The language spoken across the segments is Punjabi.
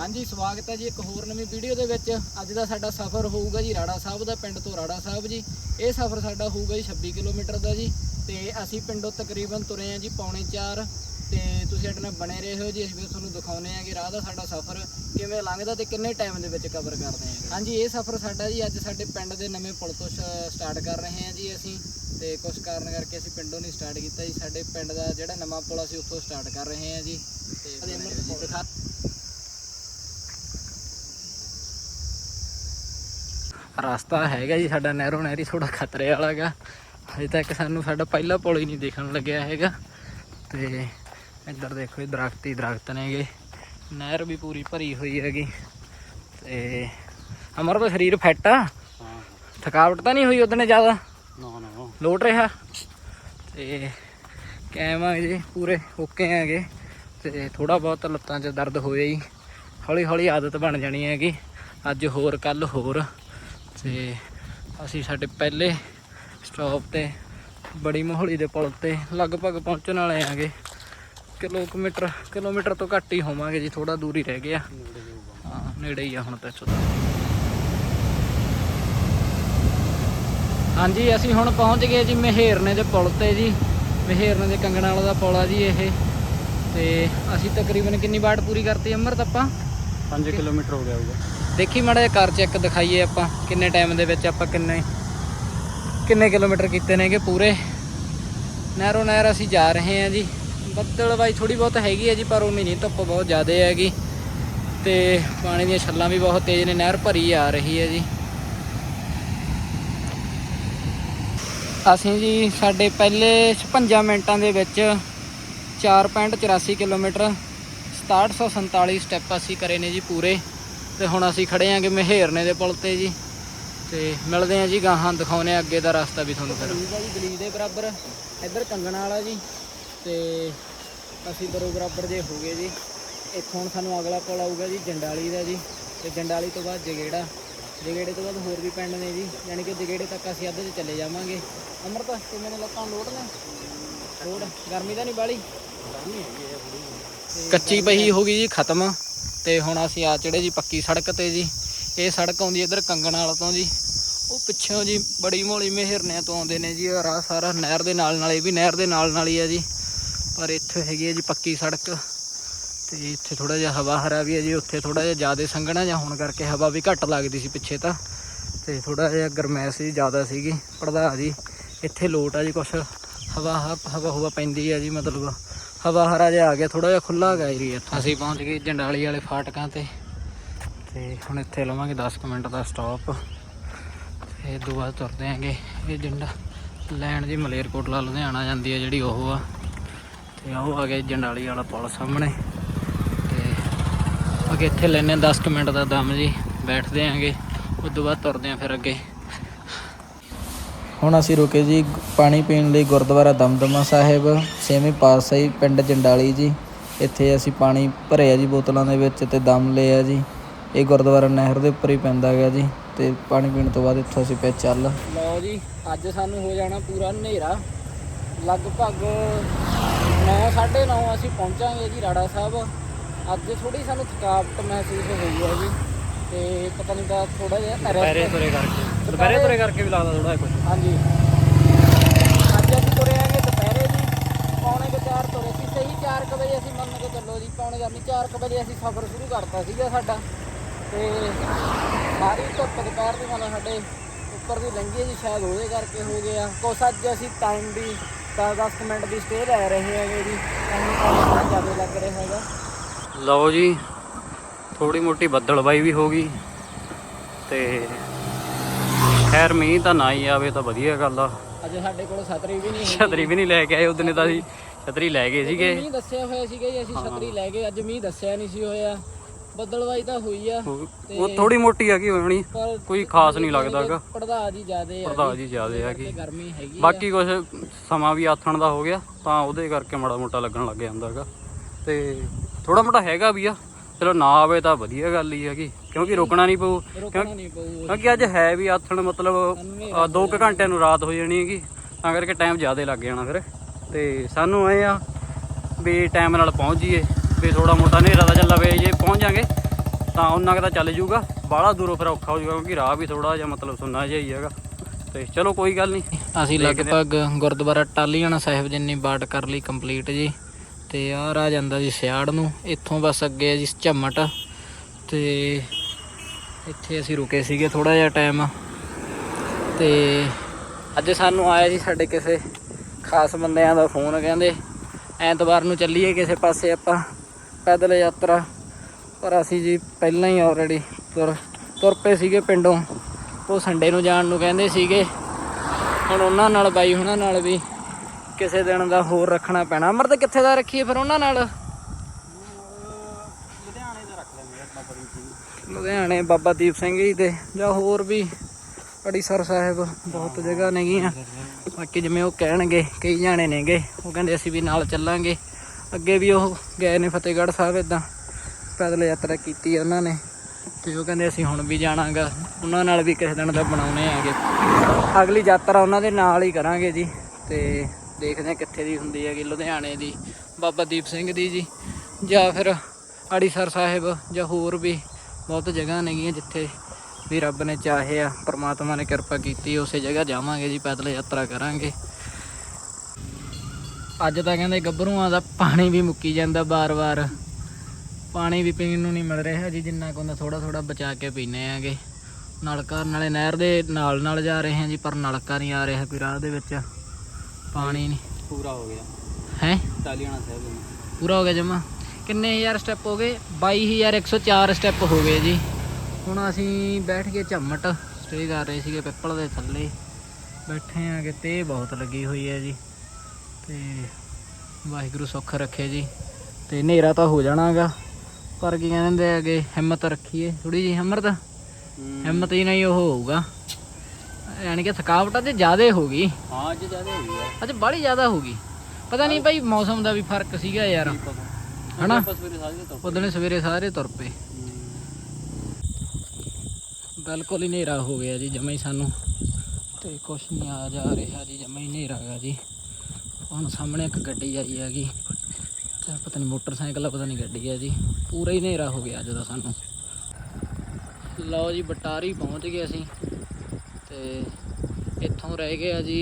ਹਾਂਜੀ ਸਵਾਗਤ ਹੈ ਜੀ ਇੱਕ ਹੋਰ ਨਵੀਂ ਵੀਡੀਓ ਦੇ ਵਿੱਚ। ਅੱਜ ਦਾ ਸਾਡਾ ਸਫ਼ਰ ਹੋਊਗਾ ਜੀ ਰਾੜਾ ਸਾਹਿਬ ਦਾ ਪਿੰਡ ਤੋਂ ਰਾੜਾ ਸਾਹਿਬ ਜੀ। ਇਹ ਸਫ਼ਰ ਸਾਡਾ ਹੋਊਗਾ ਜੀ 26 ਕਿਲੋਮੀਟਰ ਦਾ ਜੀ। ਤੇ ਅਸੀਂ ਪਿੰਡੋਂ ਤਕਰੀਬਨ ਤੁਰੇ ਆ ਜੀ ਪੌਣੇ 4 ਤੇ ਤੁਸੀਂ ਸਾਡੇ ਨਾਲ ਬਣੇ ਰਹੇ ਹੋ ਜੀ ਅਸੀਂ ਤੁਹਾਨੂੰ ਦਿਖਾਉਨੇ ਆ ਕਿ ਰਾਹ ਦਾ ਸਾਡਾ ਸਫ਼ਰ ਕਿਵੇਂ ਲੰਘਦਾ ਤੇ ਕਿੰਨੇ ਟਾਈਮ ਦੇ ਵਿੱਚ ਕਵਰ ਕਰਦੇ ਆ ਹਾਂਜੀ ਇਹ ਸਫ਼ਰ ਸਾਡਾ ਜੀ ਅੱਜ ਸਾਡੇ ਪਿੰਡ ਦੇ ਨਵੇਂ ਪੁਲ ਤੋਂ ਸਟਾਰਟ ਕਰ ਰਹੇ ਹਾਂ ਜੀ ਅਸੀਂ। ਤੇ ਕੁਝ ਕਾਰਨ ਕਰਕੇ ਅਸੀਂ ਪਿੰਡੋਂ ਨਹੀਂ ਸਟਾਰਟ ਕੀਤਾ ਜੀ। ਸਾਡੇ ਪਿੰਡ ਦਾ ਜਿਹੜਾ ਨਵਾਂ ਪੁਲ ਅਸੀਂ ਉੱਥੋਂ ਸਟਾਰਟ ਕਰ ਰਹੇ ਹਾਂ ਜੀ। ਤੇ ਦਿਖਾ ਰਸਤਾ ਹੈਗਾ ਜੀ ਸਾਡਾ ਨਹਿਰੋ ਨਹਿਰੀ ਥੋੜਾ ਖਤਰੇ ਵਾਲਾ ਹੈਗਾ ਹਜੇ ਤੱਕ ਸਾਨੂੰ ਸਾਡਾ ਪਹਿਲਾ ਪੁਲ ਹੀ ਨਹੀਂ ਦੇਖਣ ਲੱਗਿਆ ਹੈਗਾ। ਤੇ ਇੱਧਰ ਦੇਖੋ ਇਹ ਦਰਖਤ ਹੀ ਦਰਖਤ ਨੇਗੇ। ਨਹਿਰ ਵੀ ਪੂਰੀ ਭਰੀ ਹੋਈ ਹੈਗੀ। ਤੇ ਅਮਰ ਦਾ ਸਰੀਰ ਫਿੱਟ ਆ। ਹਾਂ ਥਕਾਵਟ ਤਾਂ ਨਹੀਂ ਹੋਈ ਉਹਦਨੇ ਜ਼ਿਆਦਾ? ਨਾ ਨਾ। ਲੋਟ ਰਿਹਾ? ਤੇ ਕਾਇਮ ਆ ਜੀ ਪੂਰੇ ਓਕੇ ਹੈਗੇ। ਤੇ ਥੋੜਾ ਬਹੁਤ ਲੱਤਾਂ 'ਚ ਦਰਦ ਹੋਇਆ ਜੀ। ਹੌਲੀ ਹੌਲੀ ਆਦਤ ਬਣ ਜਾਣੀ ਹੈਗੀ। ਅੱਜ ਹੋਰ ਕੱਲ ਹੋਰ। ਤੇ ਅਸੀਂ ਸਾਡੇ ਪਹਿਲੇ ਸਟਾਪ ਤੇ ਬੜੀ ਮੋਹਲੀ ਦੇ ਪੁਲ ਤੇ ਲਗਭਗ ਪਹੁੰਚਣ ਵਾਲੇ ਆਂਗੇ। ਕਿਲੋਮੀਟਰ ਕਿਲੋਮੀਟਰ ਤੋਂ ਘੱਟ ਹੀ ਹੋਵਾਂਗੇ ਜੀ ਥੋੜਾ ਦੂਰ ਹੀ ਰਹਿ ਗਿਆ ਹਾਂ, ਨੇੜੇ ਹੀ ਆ ਹੁਣ ਤਾਂ ਇੱਥੋਂ ਹਾਂਜੀ, ਅਸੀਂ ਹੁਣ ਪਹੁੰਚ ਗਏ ਜੀ ਮਹੇਰਨੇ ਦੇ ਪੁਲ ਤੇ ਜੀ। ਮਹੇਰਨੇ ਦੇ ਕੰਗਣਾ ਵਾਲਾ ਦਾ ਪੁਲ ਆ ਜੀ ਇਹ। ਤੇ ਅਸੀਂ ਤਕਰੀਬਨ ਕਿੰਨੀ ਵਾਟ ਪੂਰੀ ਕਰਤੀ, ਅੰਮ੍ਰਿਤ ਆਪਾਂ? 5 ਕਿਲੋਮੀਟਰ ਹੋ ਗਿਆ ਹੋਊਗਾ। ਦੇਖੀ ਮਾੜਾ ਜਿਹਾ ਕਰ ਚੈੱਕ ਦਿਖਾਈਏ ਆਪਾਂ, ਕਿੰਨੇ ਟਾਈਮ ਦੇ ਵਿੱਚ ਆਪਾਂ ਕਿੰਨੇ ਕਿੰਨੇ ਕਿਲੋਮੀਟਰ ਕੀਤੇ ਨੇਗੇ ਪੂਰੇ। ਨਹਿਰੋ ਨਹਿਰ ਅਸੀਂ ਜਾ ਰਹੇ ਹਾਂ ਜੀ। ਬੱਦਲ ਬਾਈ ਥੋੜੀ ਬਹੁਤ ਹੈਗੀ ਹੈ ਜੀ, ਪਰ ਉਹ ਨਹੀਂ, ਧੁੱਪ ਬਹੁਤ ਜ਼ਿਆਦਾ ਹੈਗੀ। ਤੇ ਪਾਣੀ ਦੀਆਂ ਛੱਲਾਂ ਵੀ ਬਹੁਤ ਤੇਜ਼ ਨੇ, ਨਹਿਰ ਭਰੀ ਆ ਰਹੀ ਹੈ ਜੀ। ਅਸੀਂ ਜੀ ਸਾਡੇ ਪਹਿਲੇ 56 ਮਿੰਟਾਂ ਦੇ ਵਿੱਚ 4.84 ਕਿਲੋਮੀਟਰ 6747 ਸਟੈਪ ਅਸੀਂ ਕਰੇ ਨੇ ਜੀ ਪੂਰੇ। ਤੇ ਹੁਣ ਅਸੀਂ ਖੜੇ ਆਂਗੇ ਮਹੇਰਨੇ ਦੇ ਪੁਲ ਤੇ ਜੀ। ਤੇ ਮਿਲਦੇ ਆਂ ਜੀ ਗਾਹਾਂ ਦਿਖਾਉਨੇ ਆ ਅੱਗੇ ਦਾ ਰਸਤਾ ਵੀ ਤੁਹਾਨੂੰ ਫਿਰ। ਜੀ ਗਲੀ ਦੇ ਬਰਾਬਰ। ਇੱਧਰ ਕੰਗਣਾ ਵਾਲਾ ਜੀ। ਤੇ ਅਸੀਂ ਦਰੋ ਬਰਾਬਰ ਜੇ ਹੋ ਗਏ ਜੀ। ਇੱਥੋਂ ਹੁਣ ਸਾਨੂੰ ਅਗਲਾ ਪੁਲ ਆਊਗਾ ਜੀ ਜੰਡਾਲੀ ਦਾ ਜੀ। ਤੇ ਜੰਡਾਲੀ ਤੋਂ ਬਾਅਦ ਜਗੇੜਾ। ਜਗੇੜੇ ਤੋਂ ਬਾਅਦ ਹੋਰ ਵੀ ਪਿੰਡ ਨੇ ਜੀ। ਯਾਨੀ ਕਿ ਜਗੇੜੇ ਤੱਕ ਅਸੀਂ ਅੱਧੇ 'ਚ ਚਲੇ ਜਾਵਾਂਗੇ। ਅਮਰਤ ਕਿਵੇਂ ਨੇ ਲੱਤਾਂ ਲੋੜ ਨੇ? ਲੋੜ ਗਰਮੀ ਤਾਂ ਨਹੀਂ ਬਾਲੀ? ਕੱਚੀ ਪਹੀ ਹੋ ਗਈ ਜੀ ਖਤਮ। ਤੇ ਹੁਣ ਅਸੀਂ ਆ ਚੜੇ ਜੀ ਪੱਕੀ ਸੜਕ ਤੇ ਜੀ। ਇਹ ਸੜਕ ਆਉਂਦੀ ਇੱਧਰ ਕੰਗਣ ਵਾਲਾ ਤੋਂ ਜੀ। ਉਹ ਪਿੱਛੋਂ ਜੀ ਬੜੀ ਮੋਲੀ ਮਹਿਰਨਿਆਂ ਤੋਂ ਆਉਂਦੇ ਨੇ ਜੀ। ਇਹ ਰਾਹ ਸਾਰਾ ਨਹਿਰ ਦੇ ਨਾਲ ਨਾਲ, ਇਹ ਵੀ ਨਹਿਰ ਦੇ ਨਾਲ ਨਾਲ ਹੀ ਆ ਜੀ। ਪਰ ਇੱਥੇ ਹੈਗੀ ਹੈ ਜੀ ਪੱਕੀ ਸੜਕ। ਤੇ ਇੱਥੇ ਥੋੜਾ ਜਿਹਾ ਹਵਾ ਹਰਾ ਵੀ ਹੈ ਜੀ। ਉੱਥੇ ਥੋੜਾ ਜਿਹਾ ਜ਼ਿਆਦਾ ਸੰਘਣਾ ਜਾਂ ਹੋਣ ਕਰਕੇ ਹਵਾ ਵੀ ਘੱਟ ਲੱਗਦੀ ਸੀ ਪਿੱਛੇ ਤਾਂ। ਤੇ ਥੋੜਾ ਜਿਹਾ ਗਰਮੈਸ਼ ਜੀ ਜ਼ਿਆਦਾ ਸੀਗੀ। ਪੜਦਾ ਜੀ। ਇੱਥੇ ਲੋਟ ਆ ਜੀ ਕੁਛ। ਹਵਾ ਹ- ਹਵਾ ਹਵਾ ਪੈਂਦੀ ਆ ਜੀ ਮਤਲਬ। ਹਵਾ ਹਰਾ ਜਿਹਾ ਆ ਗਿਆ ਥੋੜਾ ਜਿਹਾ ਖੁੱਲਾ ਗਾ ਏਰੀਆ ਅਸੀਂ ਪਹੁੰਚ ਗਏ ਜੰਡਾਲੀ ਵਾਲੇ ਫਾਟਕਾਂ ਤੇ। ਤੇ ਹੁਣ ਇੱਥੇ ਲਵਾਂਗੇ 10 ਕੁ ਮਿੰਟ ਦਾ ਸਟਾਪ ਇਹ ਤੋਂ ਬਾਅਦ ਤੁਰਦੇ ਆਂਗੇ। ਇਹ ਜੰਡਾ ਲੈਣ ਜੀ ਮਲੇਰਕੋਟਲਾ, ਲੁਧਿਆਣਾ ਜਾਂਦੀ ਹੈ ਜਿਹੜੀ ਉਹ ਆ। ਤੇ ਉਹ ਆ ਗਿਆ ਜੰਡਾਲੀ ਵਾਲਾ ਪੁਲ ਸਾਹਮਣੇ। ਤੇ ਅੱਗੇ ਇੱਥੇ ਲੈਨੇ 10 ਕੁ ਮਿੰਟ ਦਾ ਦਮ ਜੀ। ਬੈਠਦੇ ਆਂਗੇ। ਉਸ ਤੋਂ ਬਾਅਦ ਤੁਰਦੇ ਆਂ ਫਿਰ ਅੱਗੇ। ਹੁਣ ਅਸੀਂ ਰੁਕੇ ਜੀ ਪਾਣੀ ਪੀਣ ਲਈ ਗੁਰਦੁਆਰਾ ਦਮਦਮਾ ਸਾਹਿਬ ਛੇਵੀਂ ਪਾਤਸ਼ਾਹੀ ਪਿੰਡ ਜੰਡਾਲੀ ਜੀ। ਇੱਥੇ ਅਸੀਂ ਪਾਣੀ ਭਰਿਆ ਜੀ ਬੋਤਲਾਂ ਦੇ ਵਿੱਚ ਤੇ ਦਮ ਲਿਆ ਜੀ। ਇਹ ਗੁਰਦੁਆਰਾ ਨਹਿਰ ਦੇ ਉੱਪਰ ਹੀ ਪੈਂਦਾ ਗਿਆ ਜੀ ਤੇ ਪਾਣੀ ਪੀਣ ਤੋਂ ਬਾਅਦ ਇੱਥੋਂ ਅਸੀਂ ਪੈ ਚੱਲ। ਲਓ ਜੀ ਅੱਜ ਸਾਨੂੰ ਹੋ ਜਾਣਾ ਪੂਰਾ ਹਨੇਰਾ। ਲਗਭਗ 9:30 ਅਸੀਂ ਪਹੁੰਚਾਂਗੇ ਜੀ ਰਾੜਾ ਸਾਹਿਬ। ਅੱਜ ਥੋੜੀ ਸਾਨੂੰ ਥਕਾਵਟ ਮਹਿਸੂਸ ਹੋਈ ਹੈ ਜੀ ਤੇ ਪਤਾ ਨਹੀਂ ਤਾਂ ਥੋੜਾ ਜਿਹਾ rest- ਤੁਰੇ ਕਰਕੇ। ਦੁਪਹਿਰੇ ਤੁਰੇ ਕਰਕੇ ਵੀ ਲੱਗਦਾ ਥੋੜਾ ਕੁਝ ਹਾਂਜੀ। ਅੱਜ ਅਸੀਂ ਤੁਰੇ ਆਂਗੇ ਦੁਪਹਿਰੇ ਜੀ ਪੌਣੇ ਕੁ ਚਾਰ ਤੁਰੇ ਸੀ। ਸਹੀ 4 ਕੁ ਵਜੇ ਅਸੀਂ ਮੰਨ ਕੇ ਚੱਲੋ ਜੀ ਪੌਣੇ ਨਹੀਂ 4 ਕੁ ਵਜੇ ਅਸੀਂ ਸਫ਼ਰ ਸ਼ੁਰੂ ਕਰਤਾ ਸੀਗਾ ਸਾਡਾ। ਤੇ ਸਾਰੀ ਧੁੱਪ ਦੁਪਹਿਰ ਦੀ ਮਤਲਬ ਸਾਡੇ ਉੱਪਰ ਦੀ ਲੰਘੀ ਜੀ ਸ਼ਾਇਦ ਉਹਦੇ ਕਰਕੇ ਹੋ ਗਿਆ। ਕੁਛ ਅੱਜ ਅਸੀਂ ਟਾਈਮ ਵੀ 10 ਮਿੰਟ ਦੀ ਸਟੇ ਲੈ ਰਹੇ ਹੈਗੇ ਜੀ। ਸਾਨੂੰ ਜ਼ਿਆਦਾ ਲੱਗ ਰਿਹਾ ਹੈਗਾ। ਲਓ ਜੀ ਥੋੜੀ ਮੋਟੀ ਬੱਦਲਬਾਈ ਵੀ ਹੋ ਗਈ। ਤੇ ਖੈਰ ਮੀਂਹ ਤਾਂ ਨਾ ਹੀ ਆਵੇ ਤਾਂ ਵਧੀਆ ਗੱਲ ਆ। ਅੱਜ ਸਾਡੇ ਕੋਲ ਛਤਰੀ ਵੀ ਨਹੀਂ ਛਤਰੀ ਵੀ ਨਹੀਂ ਲੈ ਕੇ ਆਏ ਉਦੋਂ ਤਾਂ ਅਸੀਂ। ਛਤਰੀ ਲੈ ਗਏ ਸੀਗੇ। ਮੀਂਹ ਦੱਸਿਆ ਹੋਇਆ ਸੀਗਾ ਜੀ ਅਸੀਂ ਛਤਰੀ ਲੈ ਗਏ। ਅੱਜ ਮੀਂਹ ਦੱਸਿਆ ਨਹੀਂ ਸੀ ਹੋਇਆ। ਬੱਦਲਵਾਈ ਤਾਂ ਹੋਈ ਆ। ਉਹ ਥੋੜੀ ਮੋਟੀ ਆ ਗਈ ਹੋਣੀ? ਕੋਈ ਖਾਸ ਨਹੀਂ ਲੱਗਦਾਗਾ ਪੜਦਾ ਜੀ ਜ਼ਿਆਦੇ ਆ ਪਰਦਾ ਜੀ। ਜ਼ਿਆਦੇ ਆ ਕਿ। ਗਰਮੀ ਹੈਗੀ। ਬਾਕੀ ਕੁਝ ਸਮਾਂ ਵੀ ਆਥਣ ਦਾ ਹੋ ਗਿਆ ਤਾਂ ਉਹਦੇ ਕਰਕੇ ਮਾੜਾ ਮੋਟਾ ਲੱਗਣ ਲੱਗ ਜਾਂਦਾਗਾ ਤੇ ਥੋੜਾ ਮੋਟਾ ਹੈਗਾ ਵੀ ਆ। ਚਲੋ ਨਾ ਆਵੇ ਤਾਂ ਵਧੀਆ ਗੱਲ ਹੀ ਹੈਗੀ ਕਿਉਂਕਿ ਰੁਕਣਾ ਨਹੀਂ ਪਊ ਰੁਕਣਾ ਨਹੀਂ ਪਊ ਕਿਉਂਕਿ ਅੱਜ ਹੈ ਵੀ ਆਥਣ ਮਤਲਬ 2 ਕੁ ਘੰਟਿਆਂ ਨੂੰ ਰਾਤ ਹੋ ਜਾਣੀ ਹੈਗੀ ਤਾਂ ਕਰਕੇ ਟਾਈਮ ਜ਼ਿਆਦਾ ਲੱਗ ਜਾਣਾ ਫਿਰ। ਤੇ ਸਾਨੂੰ ਐ ਆ ਵੀ ਟਾਈਮ ਨਾਲ ਪਹੁੰਚ ਜਾਈਏ ਵੀ ਥੋੜਾ ਮੋਟਾ ਹਨੇਰਾ ਦਾ ਚੱਲ ਲਵੇ ਜੇ ਪਹੁੰਚ ਜਾਾਂਗੇ ਤਾਂ ਉਹਨਾਂ ਕੁ ਤਾਂ ਚੱਲ ਜੂਗਾ ਬਾਹਲਾ ਦੂਰੋਂ ਫਿਰ ਔਖਾ ਹੋ ਜਾਊਗਾ ਕਿਉਂਕਿ ਰਾਹ ਵੀ ਥੋੜਾ ਜਿਹਾ ਮਤਲਬ ਸੁੰਨਾ ਜਿਹਾ ਹੀ ਹੈਗਾ। ਤੇ ਚਲੋ ਕੋਈ ਗੱਲ ਨਹੀਂ। ਅਸੀਂ ਲਗਭਗ ਗੁਰਦੁਆਰਾ ਟਾਲੀਆਣਾ ਸਾਹਿਬ ਜਿੰਨੀ ਬਾਟ ਕਰ ਲਈ ਕੰਪਲੀਟ ਜੀ। ਤੇ ਆ ਰਾਹ ਜਾਂਦਾ ਜੀ ਸਿਆੜ ਨੂੰ। ਇੱਥੋਂ ਬਸ ਅੱਗੇ ਆ ਜੀ ਝੰਮਟ। ਤੇ ਇੱਥੇ ਅਸੀਂ ਰੁਕੇ ਸੀਗੇ ਥੋੜਾ ਜਿਹਾ ਟਾਈਮ ਤੇ ਅੱਜ ਸਾਨੂੰ ਆਇਆ ਜੀ ਸਾਡੇ ਕਿਸੇ ਖਾਸ ਬੰਦਿਆਂ ਦਾ ਫੋਨ ਕਹਿੰਦੇ ਐਤਵਾਰ ਨੂੰ ਚੱਲੀਏ ਕਿਸੇ ਪਾਸੇ ਆਪਾਂ ਪੈਦਲ ਯਾਤਰਾ। ਪਰ ਅਸੀਂ ਜੀ ਪਹਿਲਾਂ ਹੀ ਆਲਰੇਡੀ ਤੁਰ ਤੁਰ ਪਏ ਸੀਗੇ ਪਿੰਡੋਂ। ਉਹ ਸੰਡੇ ਨੂੰ ਜਾਣ ਨੂੰ ਕਹਿੰਦੇ ਸੀਗੇ। ਹੁਣ ਉਹਨਾਂ ਨਾਲ ਬਾਈ ਉਹਨਾਂ ਨਾਲ ਵੀ ਕਿਸੇ ਦਿਨ ਦਾ ਹੋਰ ਰੱਖਣਾ ਪੈਣਾ। ਅਮਰ ਤੇ ਕਿੱਥੇ ਦਾ ਰੱਖੀਏ ਫਿਰ ਉਹਨਾਂ ਨਾਲ? ਲੁਧਿਆਣੇ ਦਾ ਰੱਖ ਲੈਂਦੇ ਆਪਾਂ ਬੜੀ ਜੀ ਲੁਧਿਆਣੇ ਬਾਬਾ ਦੀਪ ਸਿੰਘ ਜੀ ਦੇ ਜਾਂ ਹੋਰ ਵੀ ਅੜੀਸਰ ਸਾਹਿਬ ਬਹੁਤ ਜਗ੍ਹਾ ਨੇਗੀਆਂ। ਬਾਕੀ ਜਿਵੇਂ ਉਹ ਕਹਿਣਗੇ ਕਈ ਜਾਣੇ ਨੇਗੇ ਉਹ ਕਹਿੰਦੇ ਅਸੀਂ ਵੀ ਨਾਲ ਚੱਲਾਂਗੇ। ਅੱਗੇ ਵੀ ਉਹ ਗਏ ਨੇ ਫਤਿਹਗੜ੍ਹ ਸਾਹਿਬ ਇਦਾਂ ਪੈਦਲ ਯਾਤਰਾ ਕੀਤੀ ਉਹਨਾਂ ਨੇ। ਤੇ ਉਹ ਕਹਿੰਦੇ ਅਸੀਂ ਹੁਣ ਵੀ ਜਾਣਾਗਾ। ਉਹਨਾਂ ਨਾਲ ਵੀ ਕਿਸੇ ਦਿਨ ਦਾ ਬਣਾਉਣੇ ਆਗੇ। ਅਗਲੀ ਯਾਤਰਾ ਉਹਨਾਂ ਦੇ ਨਾਲ ਹੀ ਕਰਾਂਗੇ ਜੀ। ਤੇ ਦੇਖਦੇ ਹਾਂ ਕਿੱਥੇ ਦੀ ਹੁੰਦੀ ਹੈਗੀ, ਲੁਧਿਆਣੇ ਦੀ, ਬਾਬਾ ਦੀਪ ਸਿੰਘ ਦੀ ਜੀ, ਜਾਂ ਫਿਰ ਅੜੀਸਰ ਸਾਹਿਬ ਜਾਂ ਹੋਰ ਵੀ ਬਹੁਤ ਜਗ੍ਹਾ ਨੇਗੀਆਂ ਜਿੱਥੇ ਵੀ ਰੱਬ ਨੇ ਚਾਹਿਆ ਪ੍ਰਮਾਤਮਾ ਨੇ ਕਿਰਪਾ ਕੀਤੀ, ਉਸੇ ਜਗ੍ਹਾ ਜਾਵਾਂਗੇ ਜੀ, ਪੈਦਲ ਯਾਤਰਾ ਕਰਾਂਗੇ। ਅੱਜ ਤਾਂ ਕਹਿੰਦੇ ਗੱਭਰੂਆਂ ਦਾ ਪਾਣੀ ਵੀ ਮੁੱਕੀ ਜਾਂਦਾ ਬਾਰ-ਬਾਰ। ਪਾਣੀ ਵੀ ਪੀਣ ਨੂੰ ਨਹੀਂ ਮਿਲ ਰਿਹਾ ਜੀ, ਜਿੰਨਾ ਕੁ ਹੁੰਦਾ ਥੋੜਾ ਥੋੜਾ ਬਚਾ ਕੇ ਪੀਨੇ ਆਂਗੇ ਨਲਕਾ, ਨਾਲੇ ਨਹਿਰ ਦੇ ਨਾਲ ਨਾਲ ਜਾ ਰਹੇ ਹਾਂ ਜੀ, ਪਰ ਨਲਕਾ ਨਹੀਂ ਆ ਰਿਹਾ ਵੀ ਰਾਹ ਦੇ ਵਿੱਚ। ਪਾਣੀ ਨਹੀਂ। ਪੂਰਾ ਹੋ ਗਿਆ। ਹੈ? ਟਾਲੀਆਣਾ ਸਾਹਿਬ ਪੂਰਾ ਹੋ ਗਿਆ ਜਮਾ। ਕਿੰਨੇ ਹਜ਼ਾਰ ਸਟੈਪ ਹੋ ਗਏ? 22104 ਸਟੈਪ ਹੋ ਗਏ ਜੀ। ਹੁਣ ਅਸੀਂ ਬੈਠ ਕੇ ਝੰਮਟ ਸਟੇ ਕਰ ਰਹੇ ਸੀਗੇ ਪਿੱਪਲ ਦੇ ਥੱਲੇ। ਬੈਠੇ ਆ ਕਿ ਤੇ ਬਹੁਤ ਲੱਗੀ ਹੋਈ ਹੈ ਜੀ। ਤੇ ਵਾਹਿਗੁਰੂ ਸੁੱਖ ਰੱਖੇ ਜੀ। ਤੇ ਹਨੇਰਾ ਤਾਂ ਹੋ ਜਾਣਾਗਾ। ਪਰ ਕੀ ਕਹਿੰਦੇ ਹੈਗੇ ਹਿੰਮਤ ਰੱਖੀਏ। ਥੋੜੀ ਜੀ ਹਿੰਮਤ? ਹਿੰਮਤ ਹੀ ਨਹੀਂ ਉਹ ਹੋਊਗਾ। ਯਾਨੀ ਕਿ ਥਕਾਵਟ ਤੇ ਜ਼ਿਆਦਾ ਹੋ ਗਈ। ਹਾਂ ਅੱਜ ਜ਼ਿਆਦਾ ਹੋ ਗਿਆ ਅੱਜ ਬੜੀ ਜ਼ਿਆਦਾ ਹੋ ਗਈ। ਪਤਾ ਨਹੀਂ ਭਾਈ ਮੌਸਮ ਦਾ ਵੀ ਫ਼ਰਕ ਸੀਗਾ ਯਾਰ। ਹਨਾ? ਆਪਾਂ ਸਵੇਰੇ ਸਾਜੇ ਤੋਂ ਉਦੋਂ ਸਵੇਰੇ ਸਾਰੇ ਤੁਰ ਪਏ। ਬਿਲਕੁਲ ਹੀ ਹਨੇਰਾ ਹੋ ਗਿਆ ਜੀ ਜਮਾ ਹੀ ਸਾਨੂੰ। ਤੇ ਕੁਛ ਨਹੀਂ ਆ ਜਾ ਰਿਹਾ ਜੀ ਜਮਾ ਹੀ ਹਨੇਰਾ ਗਾ ਜੀ। ਹੁਣ ਸਾਹਮਣੇ ਇੱਕ ਗੱਡੀ ਆਈ ਹੈਗੀ। ਤੇ ਪਤਾ ਨਹੀਂ ਮੋਟਰਸਾਈਕਲ ਆ ਪਤਾ ਨਹੀਂ ਗੱਡੀ ਆ ਜੀ। ਪੂਰਾ ਹੀ ਹਨੇਰਾ ਹੋ ਗਿਆ ਅੱਜ ਦਾ ਸਾਨੂੰ। ਲਓ ਜੀ ਬਟਾਰੀ ਪਹੁੰਚ ਗਏ ਅਸੀਂ। ਤੇ ਇੱਥੋਂ ਰਹਿ ਗਿਆ ਜੀ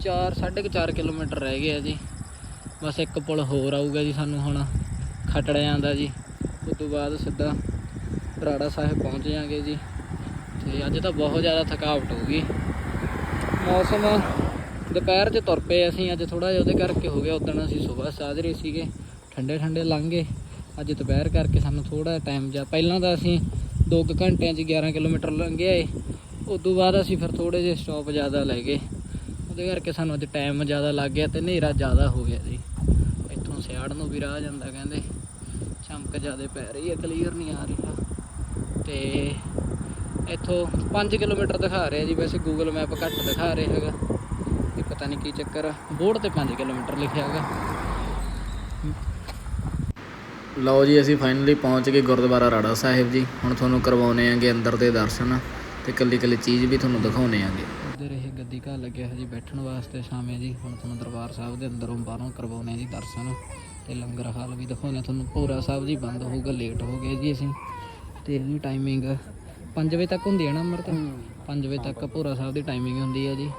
4 4.5 ਕਿਲੋਮੀਟਰ ਰਹਿ ਗਿਆ ਜੀ। ਬਸ ਇੱਕ ਪੁਲ ਹੋਰ ਆਊਗਾ ਜੀ ਸਾਨੂੰ ਹੁਣ ਖਟੜਿਆਂ ਦਾ ਜੀ। ਉਸ ਤੋਂ ਬਾਅਦ ਸਿੱਧਾ ਰਾੜਾ ਸਾਹਿਬ ਪਹੁੰਚ ਜਾਾਂਗੇ ਜੀ। ਤੇ ਅੱਜ ਤਾਂ ਬਹੁਤ ਜ਼ਿਆਦਾ ਥਕਾਵਟ ਹੋ ਗਈ। ਮੌਸਮ ਦੁਪਹਿਰ 'ਚ ਤੁਰ ਪਏ ਅਸੀਂ, ਅੱਜ ਥੋੜਾ ਜਿਹਾ ਉਹਦੇ ਕਰਕੇ ਹੋ ਗਿਆ। ਉਦੋਂ ਅਸੀਂ ਸਵੇਰ ਸਾਜਰੇ ਸੀਗੇ, ਠੰਡੇ ਠੰਡੇ ਲੰਘੇ ਅੱਜ ਦੁਪਹਿਰ ਕਰਕੇ ਸਾਨੂੰ ਥੋੜਾ ਟਾਈਮ ਜਾ ਪਹਿਲਾਂ ਤਾਂ ਅਸੀਂ 2 ਘੰਟਿਆਂ 'ਚ 11 ਕਿਲੋਮੀਟਰ ਲੰਘਿਆ ਏ। ਉਸ ਤੋਂ ਬਾਅਦ ਅਸੀਂ ਫਿਰ ਥੋੜੇ ਜਿਹੇ ਸਟਾਪ ਜ਼ਿਆਦਾ ਲੈ ਗਏ। ਉਹਦੇ ਕਰਕੇ ਸਾਨੂੰ ਅੱਜ ਟਾਈਮ ਜ਼ਿਆਦਾ ਲੱਗ ਗਿਆ ਤੇ ਹਨੇਰਾ ਜ਼ਿਆਦਾ ਹੋ ਗਿਆ ਜੀ। ਇੱਥੋਂ ਸਿਆੜ ਨੂੰ ਵੀ ਰਾਹ ਜਾਂਦਾ ਕਹਿੰਦੇ। ਚਮਕ ਜ਼ਿਆਦਾ ਪੈ ਰਹੀ ਹੈ ਕਲੀਅਰ ਨਹੀਂ ਆ ਰਿਹਾ ਤੇ। ਇੱਥੋਂ 5 ਕਿਲੋਮੀਟਰ ਦਿਖਾ ਰਿਹਾ ਜੀ, ਵੈਸੇ ਗੂਗਲ ਮੈਪ ਘੱਟ ਦਿਖਾ ਰਿਹਾ ਹੈਗਾ। ਇਹ ਪਤਾ ਨਹੀਂ ਕੀ ਚੱਕਰ ਬੋਰਡ ਤੇ 5 ਕਿਲੋਮੀਟਰ ਲਿਖਿਆ ਹੈਗਾ। ਲਓ ਜੀ, ਅਸੀਂ ਫਾਈਨਲੀ ਪਹੁੰਚ ਗਏ ਗੁਰਦੁਆਰਾ ਰਾੜਾ ਸਾਹਿਬ ਜੀ। ਹੁਣ ਤੁਹਾਨੂੰ ਕਰਵਾਉਨੇ ਆਂਗੇ ਅੰਦਰ ਦੇ ਦਰਸ਼ਨ। ਤੇ ਕੱਲੀ ਕੱਲੀ ਚੀਜ਼ ਵੀ ਤੁਹਾਨੂੰ ਦਿਖਾਉਨੇ ਆਂਗੇ। ਇੱਧਰ ਇਹ ਗੱਦੀ ਘਰ ਲੱਗਿਆ ਹੈ ਜੀ ਬੈਠਣ ਵਾਸਤੇ ਸ਼ਾਮੇ ਜੀ। ਹੁਣ ਤੁਹਾਨੂੰ ਦਰਬਾਰ ਸਾਹਿਬ ਦੇ ਅੰਦਰੋਂ ਬਾਹਰੋਂ ਕਰਵਾਉਨੇ ਆ ਜੀ ਦਰਸ਼ਨ। ਤੇ ਲੰਗਰ ਹਾਲ ਵੀ ਦਿਖਾਉਨੇ ਤੁਹਾਨੂੰ। ਭੋਰਾ ਸਾਹਿਬ ਜੀ ਬੰਦ ਹੋਊਗਾ ਲੇਟ ਹੋ ਗਏ ਜੀ ਅਸੀਂ। ਤੇ ਇਹਦੀ ਟਾਈਮਿੰਗ 5 ਵਜੇ ਤੱਕ ਹੁੰਦੀ ਹੈ ਨਾ ਅਮਰਤ? 5 ਵਜੇ ਤੱਕ ਭੋਰਾ ਸਾਹਿਬ ਦੀ ਟਾਈਮਿੰਗ ਹੁੰਦੀ ਹੈ ਜੀ।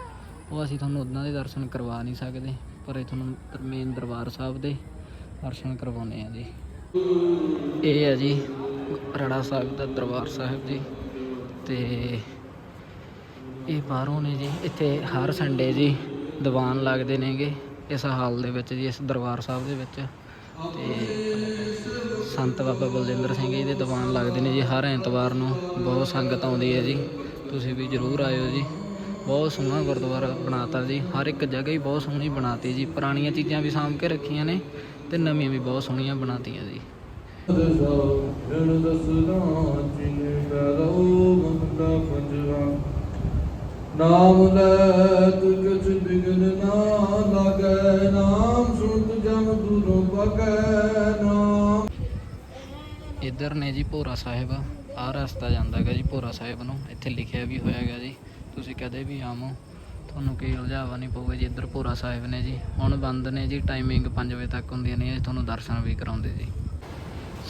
ਉਹ ਅਸੀਂ ਤੁਹਾਨੂੰ ਉਹਨਾਂ ਦੇ ਦਰਸ਼ਨ ਕਰਵਾ ਨਹੀਂ ਸਕਦੇ ਪਰ ਇਹ ਤੁਹਾਨੂੰ ਮੇਨ ਦਰਬਾਰ ਸਾਹਿਬ ਦੇ ਦਰਸ਼ਨ ਕਰਵਾਉਨੇ ਆ ਜੀ। ਇਹ ਹੈ ਜੀ ਰੜਾ ਸਾਹਿਬ ਦਾ ਦਰਬਾਰ ਸਾਹਿਬ ਜੀ। ਤੇ ਇਹ ਬਾਹਰੋਂ ਨੇ ਜੀ, ਇੱਥੇ ਹਰ ਸੰਡੇ ਜੀ ਦੀਵਾਨ ਲੱਗਦੇ ਨੇਗੇ ਇਸ ਹਾਲ ਦੇ ਵਿੱਚ ਜੀ, ਇਸ ਦਰਬਾਰ ਸਾਹਿਬ ਦੇ ਵਿੱਚ। ਤੇ ਸੰਤ ਬਾਬਾ ਬਲਜਿੰਦਰ ਸਿੰਘ ਜੀ ਦੇ ਦੀਵਾਨ ਲੱਗਦੇ ਨੇ ਜੀ ਹਰ ਐਤਵਾਰ ਨੂੰ। ਬਹੁਤ ਸੰਗਤ ਆਉਂਦੀ ਹੈ ਜੀ। ਤੁਸੀਂ ਵੀ ਜ਼ਰੂਰ ਆਇਓ ਜੀ। ਬਹੁਤ ਸੋਹਣਾ ਗੁਰਦੁਆਰਾ ਬਣਾਤਾ ਜੀ। ਹਰ ਇੱਕ ਜਗ੍ਹਾ ਹੀ ਬਹੁਤ ਸੋਹਣੀ ਬਣਾਤੀ ਜੀ। ਪੁਰਾਣੀਆਂ ਚੀਜ਼ਾਂ ਵੀ ਸਾਂਭ ਕੇ ਰੱਖੀਆਂ ਨੇ ਤੇ ਨਵੀਆਂ ਵੀ ਬਹੁਤ ਸੋਹਣੀਆਂ ਬਣਾਤੀਆਂ ਜੀ। ਨਾਮ ਲੈ ਤੁ ਬਿਗਨ ਨਾ ਲਾਗੈ, ਨਾਮ ਸੁਣਤ ਜਨ ਦੂਰੋਂ ਪਕੈ ਨਾਮ। ਇੱਧਰ ਨੇ ਜੀ ਭੋਰਾ ਸਾਹਿਬ, ਆਹ ਰਸਤਾ ਜਾਂਦਾ ਹੈਗਾ ਜੀ ਭੋਰਾ ਸਾਹਿਬ ਨੂੰ, ਇੱਥੇ ਲਿਖਿਆ ਵੀ ਹੋਇਆ ਹੈਗਾ ਜੀ। ਤੁਸੀਂ ਕਦੇ ਵੀ ਆਵੋ, ਤੁਹਾਨੂੰ ਕੋਈ ਉਲਝਾਵਾ ਨਹੀਂ ਪਊਗਾ ਜੀ ਇੱਧਰ ਭੋਰਾ ਸਾਹਿਬ ਨੇ ਜੀ। ਹੁਣ ਬੰਦ ਨੇ ਜੀ ਟਾਈਮਿੰਗ 5 ਵਜੇ ਤੱਕ ਹੁੰਦੀਆਂ ਨੇ ਜੀ ਤੁਹਾਨੂੰ ਦਰਸ਼ਨ ਵੀ ਕਰਾਉਂਦੇ ਜੀ।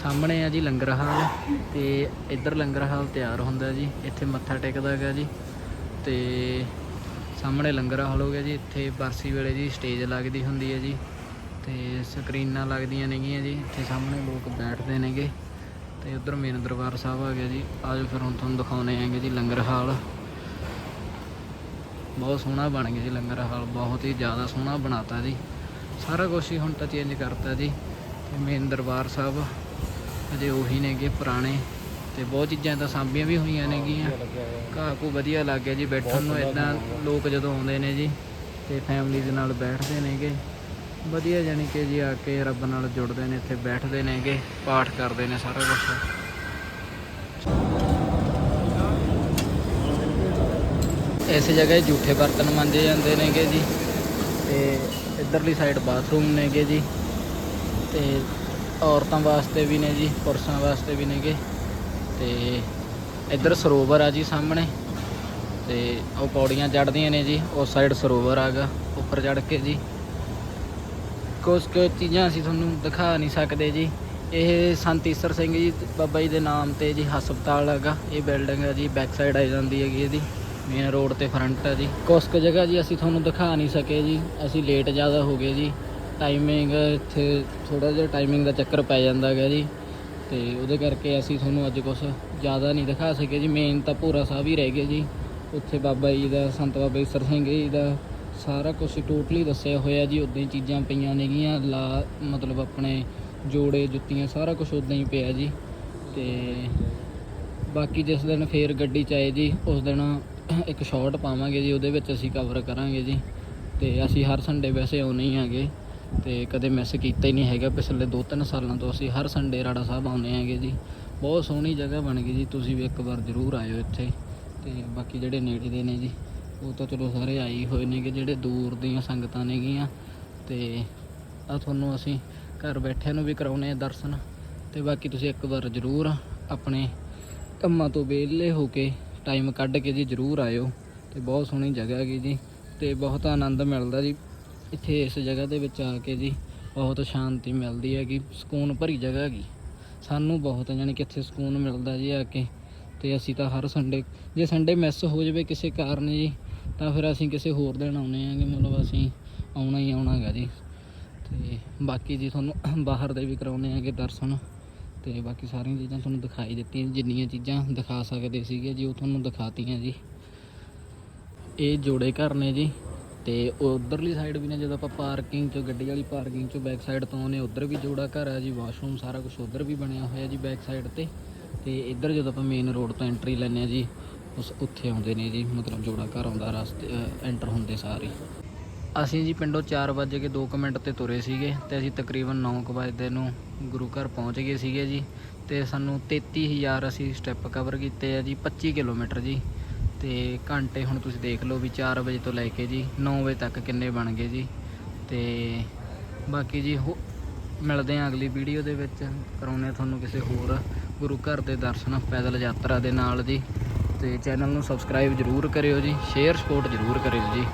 ਸਾਹਮਣੇ ਆ ਜੀ ਲੰਗਰ ਹਾਲ ਤੇ ਇੱਧਰ ਲੰਗਰ ਹਾਲ ਤਿਆਰ ਹੁੰਦਾ ਜੀ, ਇੱਥੇ ਮੱਥਾ ਟੇਕਦਾ ਹੈਗਾ ਜੀ ਤੇ ਸਾਹਮਣੇ ਲੰਗਰ ਹਾਲ ਹੋ ਗਿਆ ਜੀ, ਇੱਥੇ ਬਰਸੀ ਵੇਲੇ ਜੀ ਸਟੇਜ ਲੱਗਦੀ ਹੁੰਦੀ ਹੈ ਜੀ ਤੇ ਸਕਰੀਨਾਂ ਲੱਗਦੀਆਂ ਨੇਗੀਆਂ ਜੀ, ਇੱਥੇ ਸਾਹਮਣੇ ਲੋਕ ਬੈਠਦੇ ਨੇਗੇ ਤੇ ਉਧਰ ਮੇਨ ਦਰਬਾਰ ਸਾਹਿਬ ਆ ਗਿਆ ਜੀ, ਆਜੋ ਫਿਰ ਹੁਣ ਤੁਹਾਨੂੰ ਦਿਖਾਉਣੇ ਆਂਗੇ ਜੀ ਲੰਗਰ ਹਾਲ। ਬਹੁਤ ਸੋਹਣਾ ਬਣ ਗਿਆ ਜੀ ਲੰਗਰ ਹਾਲ, ਬਹੁਤ ਹੀ ਜ਼ਿਆਦਾ ਸੋਹਣਾ ਬਣਾਤਾ ਜੀ। ਸਾਰਾ ਕੁਝ ਹੀ ਹੁਣ ਤਾਂ ਚੇਂਜ ਕਰਤਾ ਜੀ ਤੇ ਮੇਨ ਦਰਬਾਰ ਸਾਹਿਬ ਅਜੇ ਉਹੀ ਨੇਗੇ ਪੁਰਾਣੇ ਤੇ ਬਹੁਤ ਚੀਜ਼ਾਂ ਤਾਂ ਸਾਂਭੀਆਂ ਵੀ ਹੋਈਆਂ ਨੇਗੀਆਂ। ਘਾਹ ਕੋ ਵਧੀਆ ਲੱਗ ਗਿਆ ਜੀ ਬੈਠਣ ਨੂੰ ਇਦਾਂ ਲੋਕ ਜਦੋਂ ਆਉਂਦੇ ਨੇ ਜੀ ਤੇ ਫੈਮਿਲੀ ਦੇ ਨਾਲ ਬੈਠਦੇ ਨੇਗੇ। ਵਧੀਆ ਜਾਣੀ ਕਿ ਜੀ ਆ ਕੇ ਰੱਬ ਨਾਲ ਜੁੜਦੇ ਨੇ, ਇੱਥੇ ਬੈਠਦੇ ਨੇਗੇ, ਪਾਠ ਕਰਦੇ ਨੇ ਸਾਰਾ ਕੁਝ ਇਸ ਜਗ੍ਹਾ 'ਤੇ ਝੂਠੇ ਬਰਤਨ ਮੰਜੇ ਜਾਂਦੇ ਨੇਗੇ ਜੀ ਤੇ ਇਧਰਲੀ ਸਾਈਡ ਬਾਥਰੂਮ ਨੇਗੇ ਜੀ ਤੇ ਔਰਤਾਂ ਵਾਸਤੇ ਵੀ ਨੇ ਜੀ, ਪੁਰਸ਼ਾਂ ਵਾਸਤੇ ਵੀ ਨੇਗੇ। ਤੇ ਇੱਧਰ ਸਰੋਵਰ ਆ ਜੀ ਸਾਹਮਣੇ। ਤੇ ਉਹ ਪੌੜੀਆਂ ਚੜ੍ਹਦੀਆਂ ਨੇ ਜੀ ਉਸ ਸਾਈਡ ਸਰੋਵਰ ਆਗਾ, ਉੱਪਰ ਚੜ੍ਹ ਕੇ ਜੀ। ਕੁਝ ਕੁ ਚੀਜ਼ਾਂ ਅਸੀਂ ਤੁਹਾਨੂੰ ਦਿਖਾ ਨਹੀਂ ਸਕਦੇ ਜੀ। ਇਹ ਸੰਤ ਈਸਰ ਸਿੰਘ ਜੀ ਬਾਬਾ ਜੀ ਦੇ ਨਾਮ ਤੇ ਜੀ ਹਸਪਤਾਲ ਹੈਗਾ। ਇਹ ਬਿਲਡਿੰਗ ਹੈ ਜੀ ਬੈਕ ਸਾਈਡ ਆ ਜਾਂਦੀ ਹੈਗੀ ਇਹਦੀ। ਮੇਨ ਰੋਡ ਤੇ ਫਰੰਟ ਹੈ ਜੀ। ਕੁਛ ਕੁ ਜਗ੍ਹਾ ਜੀ ਅਸੀਂ ਤੁਹਾਨੂੰ ਦਿਖਾ ਨਹੀਂ ਸਕੇ ਜੀ। ਅਸੀਂ ਲੇਟ ਜ਼ਿਆਦਾ ਹੋ ਗਏ ਜੀ। ਟਾਈਮਿੰਗ ਇੱਥੇ ਥੋੜਾ ਜਿਹਾ ਟਾਈਮਿੰਗ ਦਾ ਚੱਕਰ ਪੈ ਜਾਂਦਾ ਹੈਗਾ ਜੀ। ਤੇ ਉਹਦੇ ਕਰਕੇ ਅਸੀਂ ਤੁਹਾਨੂੰ ਅੱਜ ਕੁਝ ਜ਼ਿਆਦਾ ਨਹੀਂ ਦਿਖਾ ਸਕੇ ਜੀ। ਮੇਨ ਤਾਂ ਭੋਰਾ ਸਾਹਿਬ ਹੀ ਰਹਿ ਗਏ ਜੀ। ਉੱਥੇ ਬਾਬਾ ਜੀ ਦਾ, ਸੰਤ ਬਾਬਾ ਈਸਰ ਸਿੰਘ ਜੀ ਦਾ ਸਾਰਾ ਕੁਝ ਟੋਟਲੀ ਦੱਸਿਆ ਹੋਇਆ ਜੀ। ਉਦਾਂ ਹੀ ਚੀਜ਼ਾਂ ਪਈਆਂ ਨੇਗੀਆਂ, ਲਾ ਮਤਲਬ ਆਪਣੇ ਜੋੜੇ, ਜੁੱਤੀਆਂ, ਸਾਰਾ ਕੁਝ ਉਦਾਂ ਹੀ ਪਿਆ ਜੀ। ਤੇ ਬਾਕੀ ਜਿਸ ਦਿਨ ਫੇਰ ਗੱਡੀ ਚ ਆਏ ਜੀ, ਉਸ ਦਿਨ ਇੱਕ ਸ਼ਾਰਟ ਪਾਵਾਂਗੇ ਜੀ। ਉਹਦੇ ਵਿੱਚ ਅਸੀਂ ਕਵਰ ਕਰਾਂਗੇ ਜੀ। ਤੇ ਅਸੀਂ ਹਰ ਸੰਡੇ ਵੈਸੇ ਆਉਣੇ ਹੀ ਹੈਗੇ ਤੇ ਕਦੇ ਮਿਸ ਕੀਤਾ ਹੀ ਨਹੀਂ ਹੈਗਾ। ਪਿਛਲੇ 2-3 ਸਾਲਾਂ ਤੋਂ ਅਸੀਂ ਹਰ ਸੰਡੇ ਰਾੜਾ ਸਾਹਿਬ ਆਉਂਦੇ ਹੈਗੇ ਜੀ। ਬਹੁਤ ਸੋਹਣੀ ਜਗ੍ਹਾ ਬਣ ਗਈ ਜੀ। ਤੁਸੀਂ ਵੀ ਇੱਕ ਵਾਰ ਜ਼ਰੂਰ ਆਇਓ ਇੱਥੇ। ਤੇ ਬਾਕੀ ਜਿਹੜੇ ਨੇੜੇ ਦੇ ਨੇ ਜੀ, ਉਹ ਤਾਂ ਚਲੋ ਸਾਰੇ ਆਈ ਹੀ ਹੋਏ ਨੇਗੇ, ਜਿਹੜੇ ਦੂਰ ਦੀਆਂ ਸੰਗਤਾਂ ਨੇਗੀਆਂ। ਤੇ ਆ ਤੁਹਾਨੂੰ ਅਸੀਂ ਘਰ ਬੈਠਿਆਂ ਨੂੰ ਵੀ ਕਰਾਉਨੇ ਆ ਦਰਸ਼ਨ। ਤੇ ਬਾਕੀ ਤੁਸੀਂ ਇੱਕ ਵਾਰ ਜ਼ਰੂਰ ਆਪਣੇ ਕੰਮਾਂ ਤੋਂ ਵਿਹਲੇ ਹੋ ਕੇ ਟਾਈਮ ਕੱਢ ਕੇ ਜੀ ਜ਼ਰੂਰ ਆਇਓ। ਤੇ ਬਹੁਤ ਸੋਹਣੀ ਜਗ੍ਹਾ ਹੈਗੀ ਜੀ। ਤੇ ਬਹੁਤ ਆਨੰਦ ਮਿਲਦਾ ਜੀ। ਇੱਥੇ ਇਸ ਜਗ੍ਹਾ ਦੇ ਵਿੱਚ ਆ ਕੇ ਜੀ ਬਹੁਤ ਸ਼ਾਂਤੀ ਮਿਲਦੀ ਹੈਗੀ, ਸਕੂਨ ਭਰੀ ਜਗ੍ਹਾ ਹੈਗੀ। ਸਾਨੂੰ ਬਹੁਤ ਜਾਣੀ ਕਿ ਇੱਥੇ ਸਕੂਨ ਮਿਲਦਾ ਜੀ ਆ ਕੇ, ਤੇ ਅਸੀਂ ਤਾਂ ਹਰ ਸੰਡੇ ਜੇ ਸੰਡੇ ਮਿਸ ਹੋ ਜਾਵੇ ਕਿਸੇ ਕਾਰਨ ਜੀ, ਤਾਂ ਫਿਰ ਅਸੀਂ ਕਿਸੇ ਹੋਰ ਦਿਨ ਆਉਨੇ ਆਂਗੇ ਮਤਲਬ ਅਸੀਂ ਆਉਣਾ ਹੀ ਆਉਣਾ ਹੈਗਾ ਜੀ। ਤੇ ਬਾਕੀ ਜੀ ਤੁਹਾਨੂੰ ਬਾਹਰ ਦੇ ਵੀ ਕਰਾਉਨੇ ਆਂਗੇ ਦਰਸ਼ਨ, ਤੇ ਬਾਕੀ ਸਾਰੀਆਂ ਚੀਜ਼ਾਂ ਤੁਹਾਨੂੰ ਦਿਖਾਈ ਦਿੱਤੀਆਂ, ਜਿੰਨੀਆਂ ਚੀਜ਼ਾਂ ਦਿਖਾ ਸਕਦੇ ਸੀਗੇ ਜੀ, ਉਹ ਤੁਹਾਨੂੰ ਦਿਖਾਤੀਆਂ ਜੀ। ਇਹ ਜੋੜੇ ਘਰ ਨੇ ਜੀ। ਤੇ ਉਧਰਲੀ ਸਾਈਡ ਵੀ ਨੇ, ਜਦੋਂ ਆਪਾਂ ਪਾਰਕਿੰਗ 'ਚੋਂ, ਗੱਡੀ ਵਾਲੀ ਪਾਰਕਿੰਗ 'ਚੋਂ ਬੈਕ ਸਾਈਡ ਤੋਂ ਆਉਂਦੇ ਉਧਰ ਵੀ ਜੋੜਾ ਘਰ ਆ ਜੀ ਵਾਸ਼ਰੂਮ ਸਾਰਾ ਕੁਝ ਉਧਰ ਵੀ ਬਣਿਆ ਹੋਇਆ ਜੀ ਬੈਕ ਸਾਈਡ ਤੇ। ਤੇ ਇੱਧਰ ਜਦੋਂ ਆਪਾਂ ਮੇਨ ਰੋਡ ਤੋਂ ਐਂਟਰੀ ਲੈਂਦੇ ਆ ਜੀ, ਉਸ ਉੱਥੇ ਆਉਂਦੇ ਨੇ ਜੀ, ਮਤਲਬ ਜੋੜਾ ਘਰ ਆਉਂਦਾ, ਰਸਤੇ ਐਂਟਰ ਹੁੰਦੇ ਸਾਰੇ। ਅਸੀਂ ਜੀ ਪਿੰਡੋਂ 4 ਵਜੇ ਕੇ 2 ਮਿੰਟ ਤੇ ਤੁਰੇ ਸੀਗੇ ਤੇ ਅਸੀਂ ਤਕਰੀਬਨ 9 ਕੁ ਵਜੇ ਨੂੰ ਗੁਰੂ ਘਰ ਪਹੁੰਚ ਗਏ ਸੀਗੇ ਜੀ। ਤੇ ਸਾਨੂੰ 33000 ਅਸੀਂ ਸਟੈਪ ਕਵਰ ਕੀਤੇ ਆ ਜੀ 25 ਕਿਲੋਮੀਟਰ ਜੀ। ਤੇ ਘੰਟੇ ਹੁਣ ਤੁਸੀਂ ਦੇਖ ਲਓ ਵੀ 4 ਵਜੇ ਤੋਂ ਲੈ ਕੇ ਜੀ 9 ਵਜੇ ਤੱਕ ਕਿੰਨੇ ਬਣ ਗਏ ਜੀ। ਤੇ ਬਾਕੀ ਜੀ ਹੋ- ਮਿਲਦੇ ਹਾਂ ਅਗਲੀ ਵੀਡੀਓ ਦੇ ਵਿੱਚ। ਕਰਾਉਂਦੇ ਹਾਂ ਤੁਹਾਨੂੰ ਕਿਸੇ ਹੋਰ ਗੁਰੂ ਘਰ ਦੇ ਦਰਸ਼ਨ, ਪੈਦਲ ਯਾਤਰਾ ਦੇ ਨਾਲ ਜੀ। ਤੇ ਚੈਨਲ ਨੂੰ ਸਬਸਕ੍ਰਾਈਬ ਜਰੂਰ ਕਰਿਓ ਜੀ, ਸ਼ੇਅਰ ਸਪੋਰਟ ਜਰੂਰ ਕਰਿਓ ਜੀ।